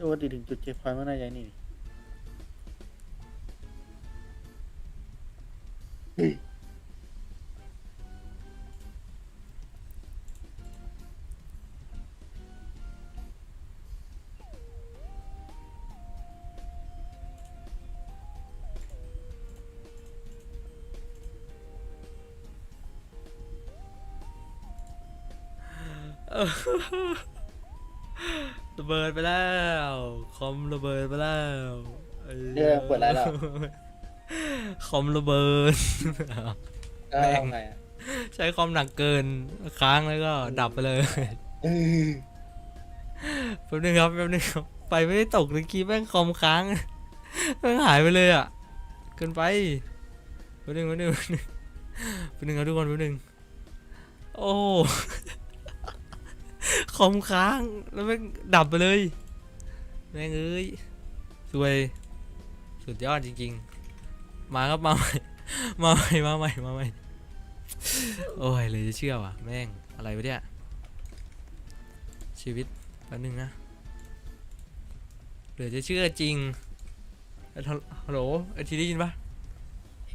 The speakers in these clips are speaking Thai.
ปกติถึงจุดเช็คพอยต์มันน่าจะนี่นี่ ระเบิดไปแล้วคอมระเบิดไปแล้วไอ้เรื่องเปิดอะไรแล้ว คอมระเบิด ก็ทำไงอะใช้คอมหนักเกินค้างแล้วก็ดับไปเลยเออแป๊บนึงครับแป๊บนึงครับไปไม่ได้ตกตะกี้แม่งคอมค้างแม่งหายไปเลยอะเกินไปแป๊บนึงแป๊บนึงแป๊บนึงแป๊บนึงครับทุกคนแป๊บนึงโอ้ค อมค้างแล้วแม่งดับไปเลยแม่งเอ้ยสวยสุดยอดจริง ๆ มาครับมาใหม่มาใหม่มาใหม่มาใหม่โอ้ยเลยจะเชื่อว่ะแม่งอะไรวะเนี่ยชีวิตแป๊บนึงนะเหลือจะเชื่อจริงเอ้ยฮัลฮัลโหลไอทีได้ยินปะ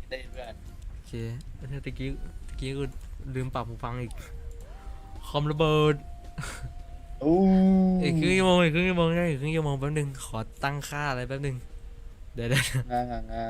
ได้เพื่อนโอเคเอ้ยตะกี้ตะกี้กูลืมปรับหูฟังอีกคอมระเบิด อู้อีกครึ่งชั่วโมงอีกครึ่งชั่วโมงได้อีกครึ่งชั่วโมงแป๊บนึงขอตั้งค่าอะไรแป๊บนึงเดี๋ยวเดี๋ยว งางางา